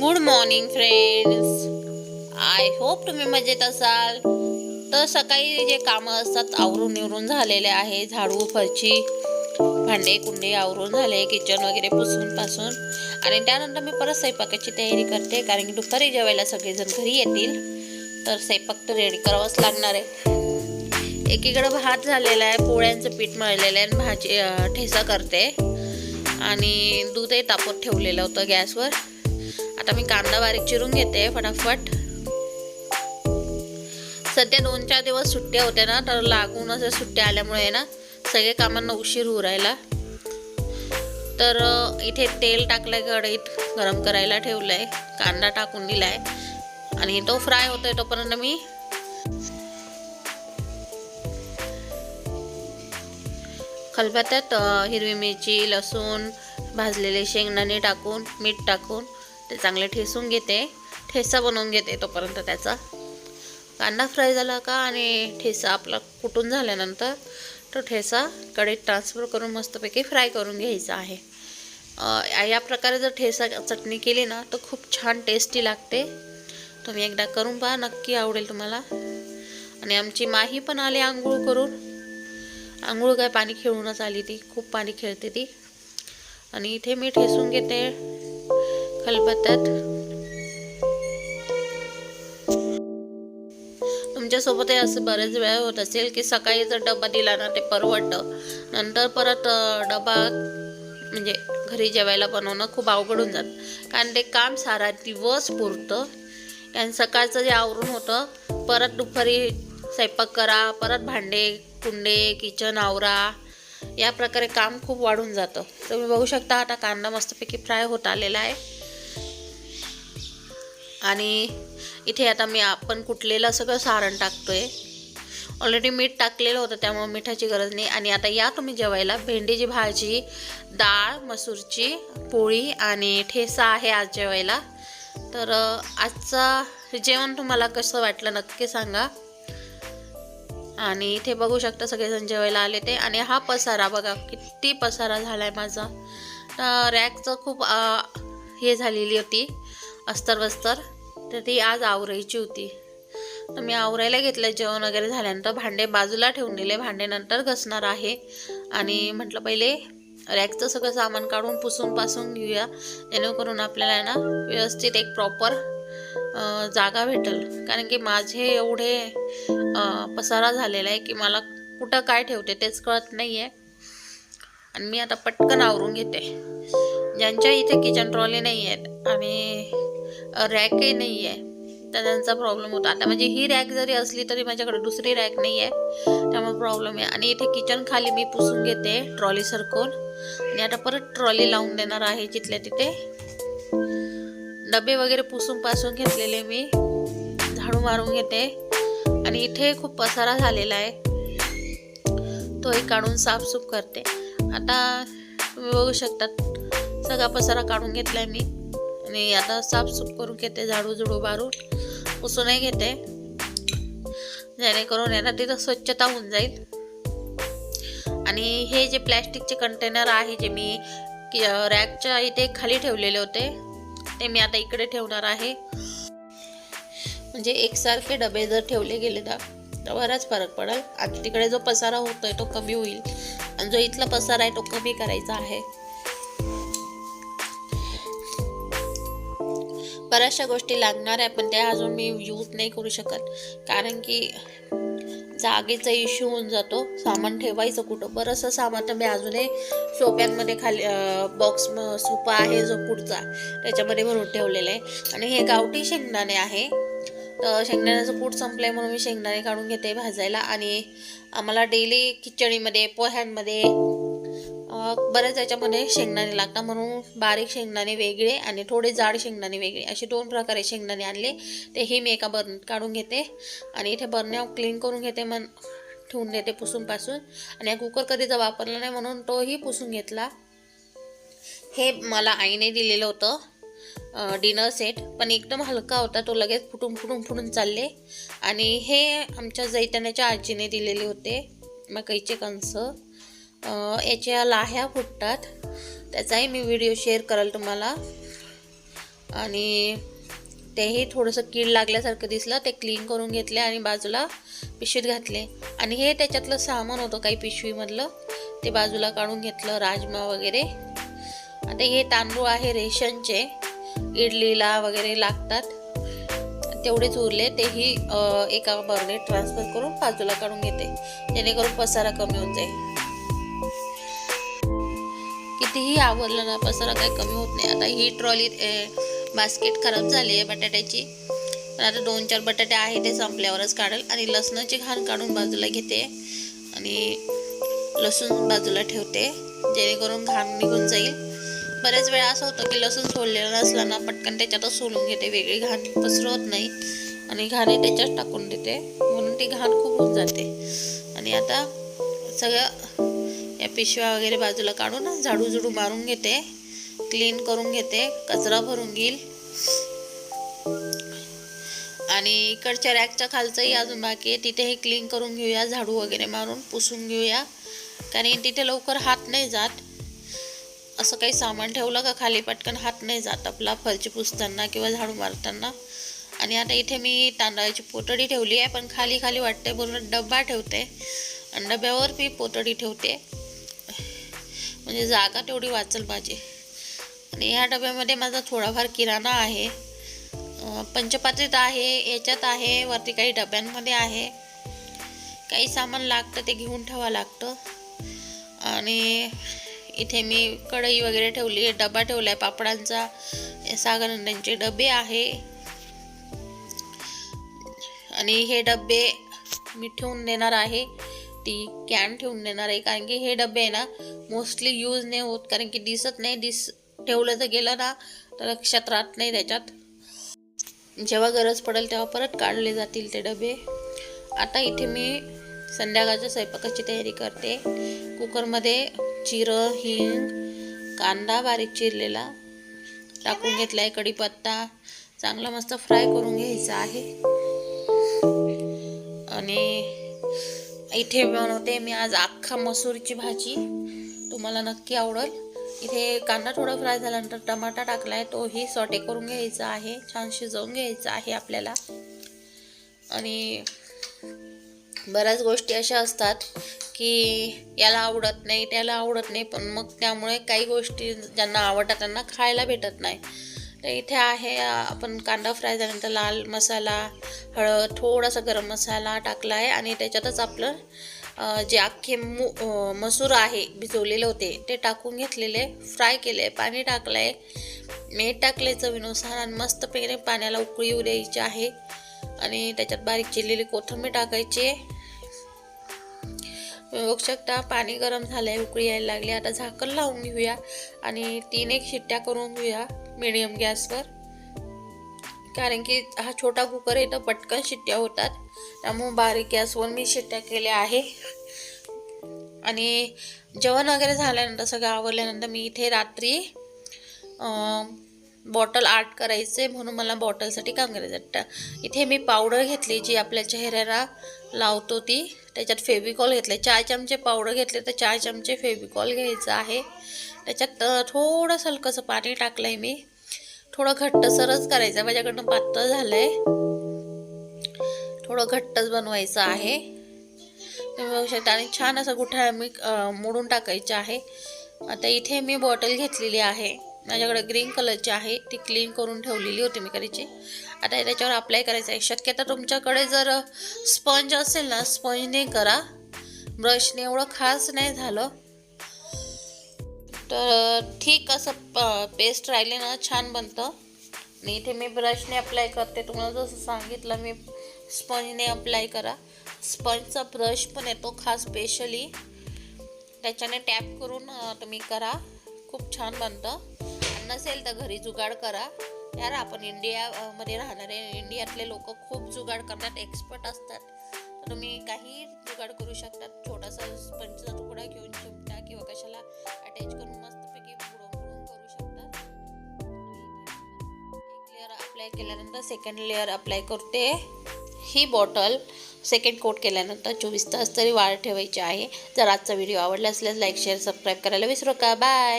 Good morning friends I hope तुम्ही मजेत असाल. तर सकाळी जे कामं असतात आवरून निवरून झालेले आहे. झाडू फरची भांडे कुंडे आवरून झाले किचन वगैरे पुसून पासून आणि त्यानंतर मी परत स्वयंपाकाची तयारी करते कारण की दुपारी जेवायला सगळेजण घरी येतील. तर स्वयंपाक तर रेडी करावाच लागणार आहे. एकीकडं भात झालेला आहे पोळ्यांचं पीठ मळलेलं आहे आणि भाजी ठेसा ठेचा करते. आणि दूधही तापत ठेवलेलं होतं गॅसवर. आता मी कांदा बारीक चिरून घेते फटाफट. सध्या दोन चार दिवस सुट्ट्या होत्या ना तर लागून अशा सुट्ट्या आल्यामुळे ना सगळे कामांना उशीर होऊ राहिला. तर इथे तेल टाकलंय कढईत गरम करायला ठेवलंय कांदा टाकून दिलाय. आणि तो फ्राय होतोय तोपर्यंत मी खलबत्त्यात हिरवी मिरची लसूण भाजलेले शेंगदाणे टाकून मीठ टाकून ते चांगले ठेसून घेते. ठेसा बनवून घेते तोपर्यंत त्याचा. कांदा फ्राय झाला का आणि ठेसा आपला कुटून झाल्यानंतर तो ठेसा कढईत ट्रान्सफर करून मस्तपैकी फ्राय करून घ्यायचा आहे. या प्रकारे जर ठेसा चटणी केली ना तर खूप छान टेस्टी लागते. तुम्ही एकदा करून पहा नक्की आवडेल तुम्हाला. आणि आमची माही पण आली आंघोळ करून. आंघोळ काय पाणी खेळूनच आली ती खूप पाणी खेळते ती. आणि इथे मी ठेसून घेते. खलबत्त्यात. तुमच्यासोबत हे असं बरेच वेळा होत असेल की सकाळी जर डबा दिला ना ते परवडतं. नंतर परत डबा म्हणजे घरी जेवायला बनवणं खूप अवघड होऊन जातं. कारण ते काम सारा दिवस पुरतं. कारण सकाळचं जे आवरून होतं परत दुपारी स्वयंपाक करा परत भांडे कुंडे किचन आवरा या प्रकारे काम खूप वाढून जातं. तुम्ही बघू शकता आता कांदा मस्तपैकी फ्राय होत आलेला आहे. आणि इथे आता मी आपण कुटलेलं सगळं सारण टाकतो आहे ऑलरेडी मीठ टाकलेलं होतं त्यामुळे मिठाची गरज नाही. आणि आता या तुम्ही जेवायला भेंडीची भाजी डाळ मसूरची पोळी आणि ठेसा आहे आज जेवायला. तर आजचा जेवण तुम्हाला कसं वाटलं नक्की सांगा. आणि इथे बघू शकता सगळेजण जेवायला आले ते. आणि हा पसारा बघा किती पसारा झाला आहे माझा. तर रॅकचं खूप हे झालेली होती. अस्तर वस्तर तर ती आज आवरायची होती. तर मी आवरायला घेतलं जेवण वगैरे झाल्यानंतर भांडे बाजूला ठेवून दिले. भांडे नंतर घसणार आहे. आणि म्हटलं पहिले रॅकचं सगळं सामान काढून पुसून पासून घेऊया. जेणेकरून आपल्याला आहे ना व्यवस्थित एक प्रॉपर जागा भेटेल. कारण की माझे एवढे पसारा झालेला आहे की मला कुठं काय ठेवते तेच कळत नाही आहे आणि मी आता पटकन आवरून घेते. ज्यांच्या इथे किचन ट्रॉली नाही आहेत आणि रॅकही नाही आहे तर त्यांचा प्रॉब्लेम होता. आता म्हणजे ही रॅक जरी असली तरी माझ्याकडे दुसरी रॅक नाही आहे त्यामुळे प्रॉब्लेम आहे. आणि इथे किचन खाली मी पुसून घेते ट्रॉली सरकून आणि आता परत ट्रॉली लावून देणार आहे जिथल्या तिथे. डबे वगैरे पुसून पासून घेतलेले मी. झाडू मारून घेते. आणि इथे खूप पसारा झालेला आहे. तोही काढून साफसूफ करते. आता तुम्ही बघू शकतात सगळा पसारा काढून घेतलाय मी. आणि आता साफसूफ करून घेते झाडू झुडू मारून पुसूनही घेते. जेणेकरून यांना तिथं स्वच्छता होऊन जाईल. आणि हे जे प्लॅस्टिकचे कंटेनर आहे जे मी की- रॅकच्या इथे खाली ठेवलेले होते ते मी आता इकडे ठेवणार आहे. म्हणजे एकसारखे डबे जर ठेवले गेले ना तर बराच फरक पडेल. आणि तिकडे जो पसारा होतोय तो कमी होईल. आणि जो इथला पसारा आहे तो कमी करायचा आहे. बऱ्याचशा गोष्टी लागणार आहे पण त्या अजून मी यूज नाही करू शकत. कारण की जागेचा इश्यू होऊन जातो. सामान ठेवायचं कुठं? बरंचसं सामान तर मी अजूनही सोप्यांमध्ये खाली बॉक्स सोपा आहे जो पुढचा. त्याच्यामध्ये भरून ठेवलेला आहे. आणि हे गावठी शेंगदाणे आहे. तर शेंगदाण्याचं कूट संपलंय म्हणून मी शेंगदाणे काढून घेते भाजायला. आणि आम्हाला डेली खिचडीमध्ये पोह्यांमध्ये बऱ्याच याच्यामध्ये शेंगदाणे लागतात. म्हणून बारीक शेंगदाणे वेगळे आणि थोडे जाड शेंगदाणे वेगळे. असे दोन प्रकारे शेंगदाणे आणले. तेही मी एका बर्नीत काढून घेते आणि इथे बरण्या क्लीन करून घेते मन ठेवून देते पुसून पासून आणि हा कुकर कधीचा वापरला नाही म्हणून तोही पुसून घेतला. हे मला आईने दिलेलं होतं डिनर सेट पण एकदम हलका होता. तो लगेच फुटून फुटून फुटून चालले. आणि हे आमच्या जैतण्याच्या आजीने दिलेले होते. मकईचे कंस. याच्या लाह्या फुटतात. त्याचाही मी व्हिडिओ शेअर कराल तुम्हाला. आणि तेही थोडंसं कीड लागल्यासारखं दिसलं ते क्लीन करून घेतले आणि बाजूला पिशवीत घातले. आणि हे त्याच्यातलं सामान होतं काही पिशवीमधलं ते बाजूला काढून घेतलं राजमा वगैरे. आता हे तांदूळ आहे रेशनचे इडलीला वगैरे लागतात. तेवढेच उरले तेही एका बर्नेट ट्रान्सफर करून बाजूला काढून घेते. जेणेकरून पसारा कमी होत जाईल. कितीही आवरलं ना पसारा काही कमी होत नाही. आता ही ट्रॉली बास्केट खराब झाली आहे बटाट्याची. पण आता दोन चार बटाटे आहे ते संपल्यावरच काढेल. आणि लसणाची घाण काढून बाजूला घेते. आणि लसूण बाजूला ठेवते जेणेकरून घाण निघून जाईल. बऱ्याच वेळा असं होतं की लसूण सोडलेलं नसलं ना पटकन त्याच्यातच सोलून घेते. वेगळी घाण पसरवत नाही. आणि घाणे त्याच्यात टाकून देते. म्हणून ती घाण खूप होऊन जाते. आणि आता सगळं या पिशव्या वगैरे बाजूला काढून झाडू झुडू मारून घेते. क्लीन करून घेते. कचरा भरून घेईल. आणि इकडच्या रॅकच्या खालचंही अजून बाकी आहे. तिथेही क्लीन करून घेऊया झाडू वगैरे मारून पुसून घेऊया. कारण तिथे लवकर हात नाही जात. असं काही सामान ठेवलं का खाली पटकन हात नाही जात आपला फरची पुसताना किंवा झाडू मारताना. आणि आता इथे मी तांदळाची पोतडी ठेवली आहे पण खाली खाली वाटते म्हणून डब्बा ठेवते. आणि डब्यावर मी पोतडी ठेवते. म्हणजे जागा तेवढी वाचल माझी आणि ह्या डब्यामध्ये माझा थोडाफार किराणा आहे. पंचपातीत पंचपात्रीत आहे याच्यात आहे वरती काही डब्यांमध्ये आहे. काही सामान लागतं ते घेऊन ठेवावं लागतं. आणि इथे मी कढई वगैरे ठेवली आहे डबा ठेवला आहे पापडांचा सागरांचे डबे आहे. आणि हे डबे मी ठेवून देणार आहे. ती कॅन ठेवून देणार आहे. कारण की हे डबे आहे ना मोस्टली यूज नाही होत. कारण की दिसत नाही. दिस ठेवलं तर गेलं ना तर लक्षात राहत नाही त्याच्यात. जेव्हा गरज पडेल तेव्हा परत काढले जातील ते डबे. आता इथे मी संध्याकाळच्या स्वयंपाकाची तयारी करते. कुकरमध्ये जिरं हिंग कांदा बारीक चिरलेला. टाकून घेतला आहे कढीपत्ता. चांगला मस्त फ्राय करून घ्यायचा आहे. आणि इथे बनवते मी आज अख्खा मसूरची भाजी. तुम्हाला नक्की आवडेल. इथे कांदा थोडा फ्राय झाल्यानंतर टमाटा टाकला आहे तोही सॉटे करून घ्यायचा आहे. छान शिजवून घ्यायचा आहे आपल्याला. आणि बऱ्याच गोष्टी अशा असतात की याला आवडत नाही त्याला आवडत नाही. पण मग त्यामुळे काही गोष्टी ज्यांना आवडतात त्यांना खायला भेटत नाही. तर इथे आहे आपण कांदा फ्राय झाल्यानंतर लाल मसाला हळद थोडासा गरम मसाला टाकला आहे आणि त्याच्यातच आपलं जे अख्खे मू मसूर आहे भिजवलेले होते ते टाकून घेतलेले फ्राय केले पाणी टाकलं आहे मीठ टाकले चवीनुसार आणि मस्त पेरे पाण्याला उकळी येऊ द्यायची आहे. आणि त्याच्यात बारीक चिरलेली कोथिंबीर टाकायची. आहे बघू शकता. पाणी गरम झालंय उकळी यायला लागली. आता झाकण लावून घेऊया आणि तीन एक शिट्ट्या करून घेऊया मिडियम गॅसवर कारण की हा छोटा कुकर आहे तर पटकन शिट्ट्या होतात. त्यामुळे बारीक गॅसवर मी शिट्ट्या केल्या आहे. आणि जेवण वगैरे झाल्यानंतर सगळं आवरल्यानंतर मी इथे रात्री बॉटल आर्ट करायचे म्हणून मला बॉटलसाठी काम करायचं टा- इथे मी पावडर घेतली जी आपल्या चेहऱ्याला लावतो ती. त्याच्यात फेविकॉल घेतले चार चमचे पावडर घेतले तर चार चमचे फेविकॉल घ्यायचं आहे. त्याच्यात थोडंसं हलकंसं पाणी टाकलं आहे मी. थोडं घट्टसरच करायचं माझ्याकडनं पातळ झालं आहे थोडं घट्टच बनवायचं आहे. तुम्ही बघू शकता. आणि छान असं गुठळ्या मी मोडून टाकायचं आहे. आता इथे मी बॉटल घेतलेली आहे. माझ्याकडे ग्रीन कलरची आहे. ती क्लीन करून ठेवलेली होती मी करायची आता हे त्याच्यावर अप्लाय करायचं आहे. शक्यता तुमच्याकडे जर स्पंज असेल ना स्पंजने करा. ब्रशने एवढं खास नाही झालं. तर ठीक असं प पेस्ट राहिले ना छान बनतं. आणि इथे मी ब्रशने अप्लाय करते. तुम्हाला जसं सांगितलं मी स्पंजने अप्लाय करा. स्पंजचा ब्रश पण येतो खास स्पेशली त्याच्याने टॅप करून तुम्ही करा. खूप छान बनतं. नसेल तर घरी जुगाड करा. यार आपण इंडियामध्ये राहणारे इंडियातले लोक खूप जुगाड करण्यात एक्सपर्ट असतात. तर तुम्ही काही जुगाड करू शकतात. छोटासा स्पंजचा तुकडा घेऊन चिमटा किंवा कशाला अटॅच करून मस्तपैकी बुडवून बुडवून करू शकतात एक लेअर अप्लाय केल्यानंतर सेकंड लेअर अप्लाय करते. ही बॉटल सेकंड कोट केल्यानंतर चोवीस तास तरी वाढ ठेवायची आहे. जर आजचा व्हिडिओ आवडला असल्यास लाईक शेअर सबस्क्राईब करायला विसरू का? बाय